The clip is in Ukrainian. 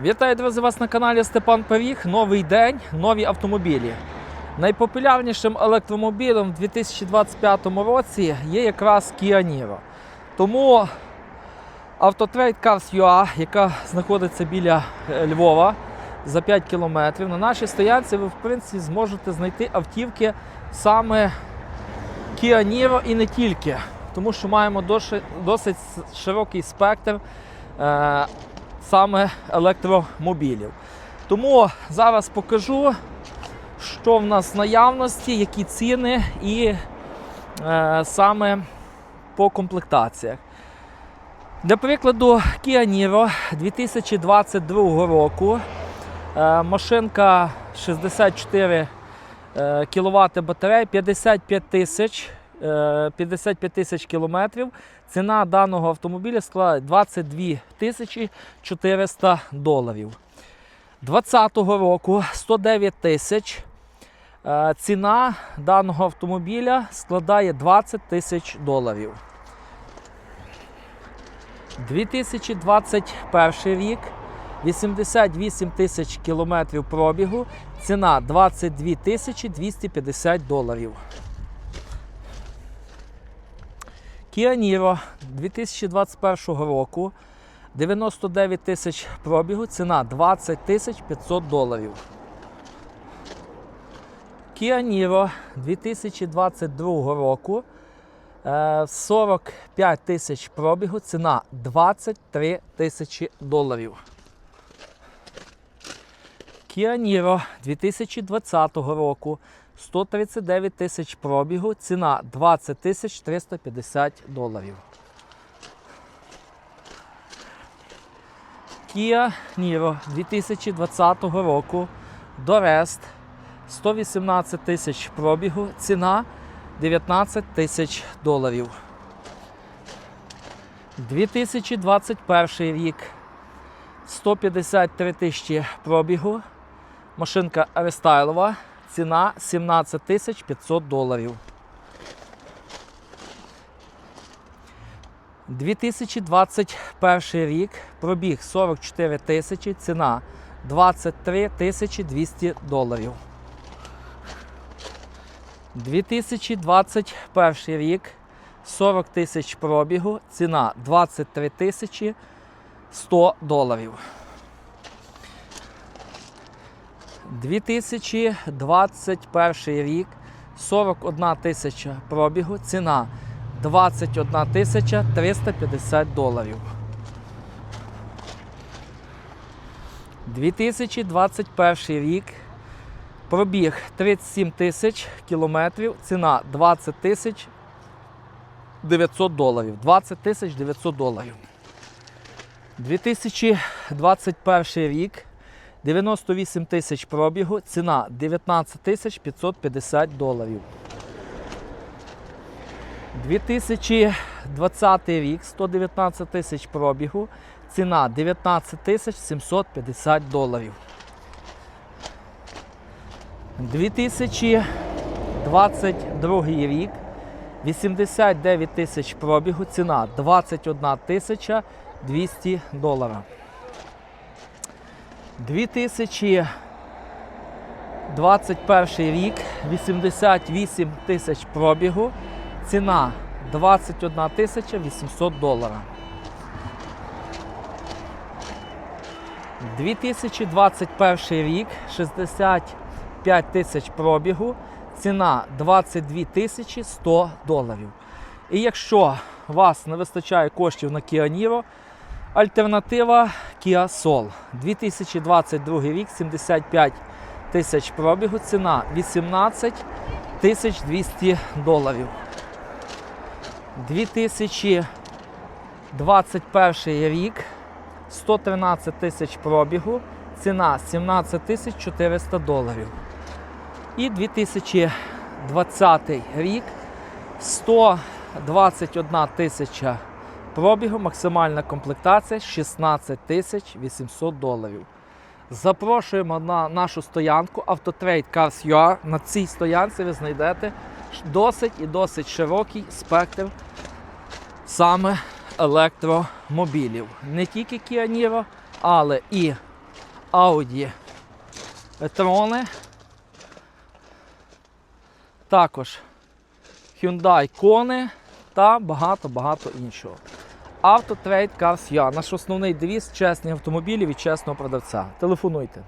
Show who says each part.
Speaker 1: Вітаю, друзі, вас на каналі Степан Пиріг. Новий день, нові автомобілі. Найпопулярнішим електромобілем у 2025 році є якраз Kia Niro. Тому Autotrade Cars UA, яка знаходиться біля е, Львова за 5 кілометрів, на нашій стоянці ви в принципі зможете знайти автівки саме Kia Niro і не тільки, тому що маємо досить, досить широкий спектр е, саме електромобілів. Тому зараз покажу, що в нас в наявності, які ціни і е, саме по комплектаціях. Для прикладу, Kia Niro 2022 року. Е, машинка 64 кВт батарея, 55 тисяч. Е, 55 тисяч кілометрів. Ціна даного автомобіля складає 22 тисячі 400 доларів. 2020 року 109 тисяч. Е, Ціна даного автомобіля складає 20 тисяч доларів. 2021 рік 88 тисяч кілометрів пробігу. Ціна 22 тисячі 250 доларів. Kia Niro 2021 року 99 тисяч пробігу, ціна 20 тисяч 500 доларів. Kia Niro 2022 року е, 45 тисяч пробігу, ціна 23 тисячі доларів. Kia Niro 2020 року 139 тисяч пробігу, ціна 20 тисяч 350 доларів. Kia Niro 2020 року Дорест 118 тисяч пробігу, ціна 19 тисяч доларів. 2021 рік 153 тисячі пробігу. Машинка рестайлова. Ціна 17 тисяч 500 доларів. 2021 рік. Пробіг 44 тисячі. Ціна 23 тисячі 200 доларів. 2021 рік. 40 тисяч пробігу. Ціна 23 тисячі 100 доларів. 2021 рік 41 тисяча пробігу, ціна 21 тисяча 350 доларів. 2021 рік пробіг 37 тисяч кілометрів, ціна 20 тисяч 900 доларів. 20 тисяч 900 доларів. 2021 рік 98 тисяч пробігу, ціна 19 тисяч 550 доларів. 2020 рік 119 тисяч пробігу, ціна 19 тисяч 750 доларів. 2022 рік 89 тисяч пробігу, ціна 21 тисяча 200 доларів. 2021 рік 88 тисяч пробігу, ціна 21 тисяча 800 доларів. 2021 рік 65 тисяч пробігу, ціна 22 тисячі 100 доларів. І якщо вас не вистачає коштів на Niro, Альтернатива Kia Soul. 2022 рік, 75 тисяч пробігу, ціна 18 тисяч 200 доларів. 2021 рік, 113 тисяч пробігу, ціна 17 тисяч 400 доларів. І 2020 рік, 121 тисяча Пробігу максимальна комплектація 16 тисяч 800 доларів. Запрошуємо на нашу стоянку Autotrade Cars UR. На цій стоянці ви знайдете досить і досить широкий спектр саме електромобілів. Не тільки Kia Niro, але і Audi e-tron. Також Hyundai Kona та багато-багато іншого. Автотрейд Cars Я. Наш основний девіз чесні автомобілі від чесного продавця. Телефонуйте.